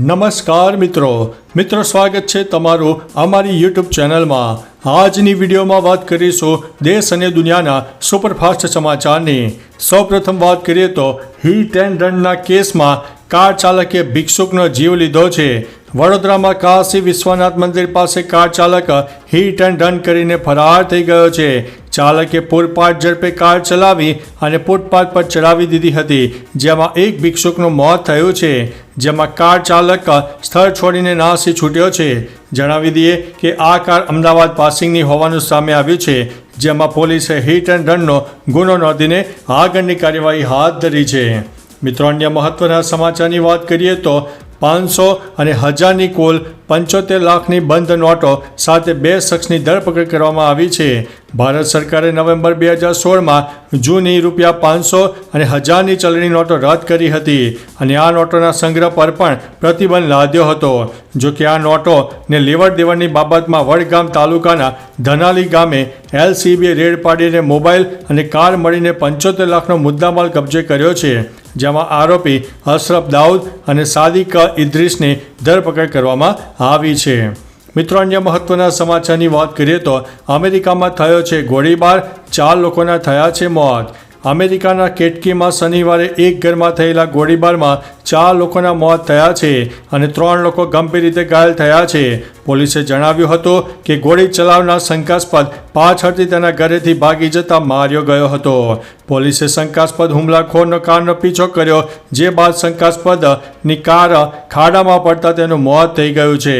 નમસ્કાર મિત્રો. મિત્રો, સ્વાગત છે તમારું અમારી યુટ્યુબ ચેનલમાં. આજની વિડીયોમાં વાત કરીશું દેશ અને દુનિયાના સુપરફાસ્ટ સમાચારની. સૌપ્રથમ વાત કરીએ તો હિટ એન્ડ રનના કેસમાં કાર ચાલકે ભિક્ષુકનો જીવ લીધો છે. વડોદરામાં કાશી વિશ્વનાથ મંદિર પાસે કાર ચાલક હિટ એન્ડ રન કરીને ફરાર થઈ ગયો છે. ચાલકે પૂરપાટ ઝડપે કાર ચલાવી અને ફૂટપાથ પર ચડાવી દીધી હતી, જેમાં એક ભિક્ષુકનું મોત થયું છે. જેમાં કાર ચાલક સ્થળ છોડીને નાસી છૂટ્યો છે. જણાવી દઈએ કે આ કાર અમદાવાદ પાસિંગની હોવાનું સામે આવ્યું છે, જેમાં પોલીસે હિટ એન્ડ રનનો ગુનો નોંધીને આગળની કાર્યવાહી હાથ ધરી છે. મિત્રો, અન્ય મહત્વના સમાચારની વાત કરીએ તો પાંચસો અને હજારની કુલ પંચોતેર લાખની બંધ નોટો સાથે બે શખ્સની ધરપકડ કરવામાં આવી છે. ભારત સરકારે નવેમ્બર બે હજાર સોળમાં જૂની રૂપિયા પાંચસો અને હજારની ચલણી નોટો રદ કરી હતી અને આ નોટોના સંગ્રહ પર પણ પ્રતિબંધ લાદ્યો હતો. જો કે આ નોટોને લેવડ દેવડની બાબતમાં વડગામ તાલુકાના ધનાલી ગામે એલસીબીએ રેડ પાડીને મોબાઈલ અને કાર મળીને પંચોતેર લાખનો મુદ્દામાલ કબજે કર્યો છે. જેમાં આરોપી અશરફ દાઉદ અને સાદિક ઇદ્રીસની ધરપકડ કરવામાં આવી છે. મિત્રો, અન્ય મહત્વના સમાચારની વાત કરીએ તો અમેરિકામાં થયો છે ગોળીબાર. ચાર લોકોના થયા છે મોત. અમેરિકાના કેટકીમાં શનિવારે એક ઘરમાં થયેલા ગોળીબારમાં ચાર લોકોના મોત થયા છે અને ત્રણ લોકો ગંભીર રીતે ઘાયલ થયા છે. પોલીસે જણાવ્યું હતું કે ગોળી ચલાવનાર શંકાસ્પદ પાછળથી તેના ઘરેથી ભાગી જતા માર્યો ગયો હતો. પોલીસે શંકાસ્પદ હુમલાખોરનો કારનો પીછો કર્યો, જે બાદ શંકાસ્પદની કાર ખાડામાં પડતા તેનું મોત થઈ ગયું છે.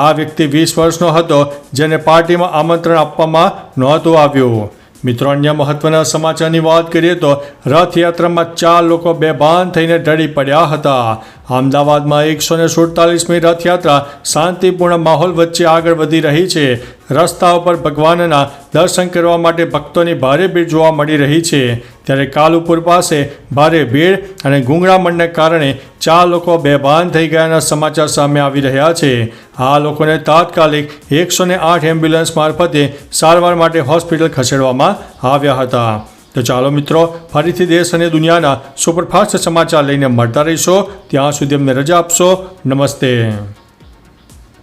આ વ્યક્તિ વીસ વર્ષનો હતો, જેને પાર્ટીમાં આમંત્રણ આપવામાં નહોતું આવ્યું. મિત્રો, અન્ય મહત્વના સમાચારની વાત કરીએ તો રથયાત્રામાં ચાર લોકો બેભાન થઈને ઢળી પડ્યા હતા. અમદાવાદમાં એકસો ને સુડતાલીસમી રથયાત્રા શાંતિપૂર્ણ માહોલ વચ્ચે આગળ વધી રહી છે. રસ્તા ઉપર ભગવાનના દર્શન કરવા માટે ભક્તોની ભારે ભીડ જોવા મળી રહી છે. ત્યારે કાલુપુર પાસે ભારે ભીડ અને ગુંગળામણને કારણે ચાર લોકો બેભાન થઈ ગયાના સમાચાર સામે આવી રહ્યા છે. આ લોકોને તાત્કાલિક એકસો ને આઠ એમ્બ્યુલન્સ મારફતે સારવાર માટે હોસ્પિટલ ખસેડવામાં આવ્યા હતા. તો ચાલો મિત્રો, ફરીથી દેશ અને દુનિયાના સુપરફાસ્ટ સમાચાર લઈને મળતા રહીશો. ત્યાં સુધી અમને રજા આપશો. નમસ્તે.